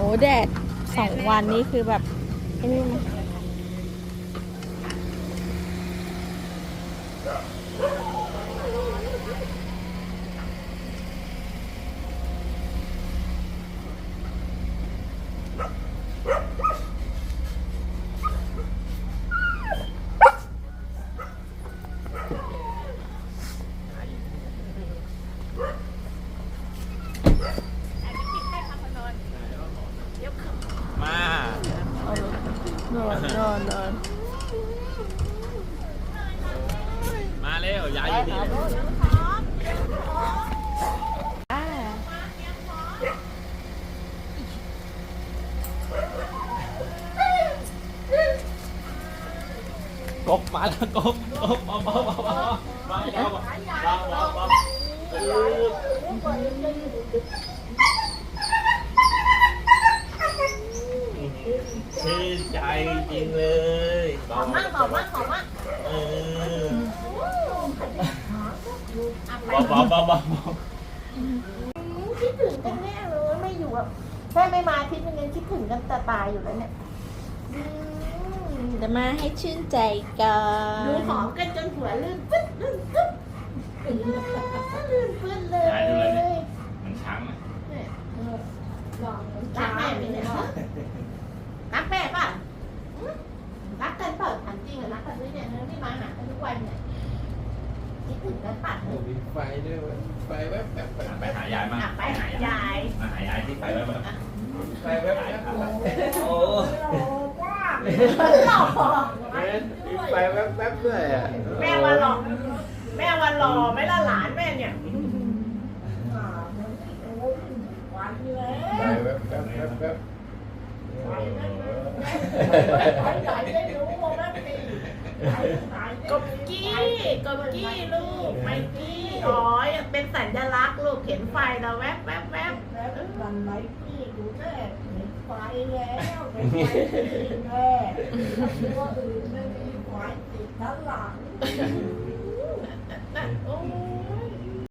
อ้แดดสองวันนี้คือแบบไอ้นี่นะ นอนนอนนอนมาเร็วยายอยู่นี่เลยอ่ากบมาแล้วกบกบเบาเบาเบาเบาเบาเบาเบาเบาเบาเบาเออชื่นใจจริงเลยเบาขอมากขอมากขอมากเออเบาเบาเบาเบาเบาคิดถึงกันแน่เลยไม่อยู่อะแค่ไม่มาอาทิตย์นึงยังคิดถึงกันแต่ตายอยู่แล้วเนี่ยอืมจะมาให้ชื่นใจก่อดูนหอมกันจนหัวลื่นปึ๊ดลื่นปึ๊ดลื่นปึ๊ดเลยยายดูเลยเนี่ยมันช้างไหมเนี่ยเออรักแม่ไหมเนี่ยรักแม่ป่ะอืมรักกันเปล่าถามจริงเหรอรักกันด้วยเนี่ยไม่มาหากันทุกวันเนี่ยคิด ถึงกันป่ะมีไฟด้วยเว้ยไฟแวบแบบแบบไปหายายมาอะไปหายายมาหายายที่ไปแล้วแบบไฟแวบแบบแบบโอ้หล่อมีไฟแวบแบบด้วยอะแม่วันหล่อแม่วันหล่อไม่ละหลานแม่เนี่ยไฟแวบแบบแบบแบบ กบกี้กบกี้ลูกไมกี้อ๋อยังเป็นสัญลักษณ์ลูกเห็นไฟแล้วแวบแวบแวบมันไม่พี่ดูแม่เห็นไฟแล้วเป็นไฟที่แม่ตัวอื่นไม่มีไฟติดทั้งหลังน่ะโอ้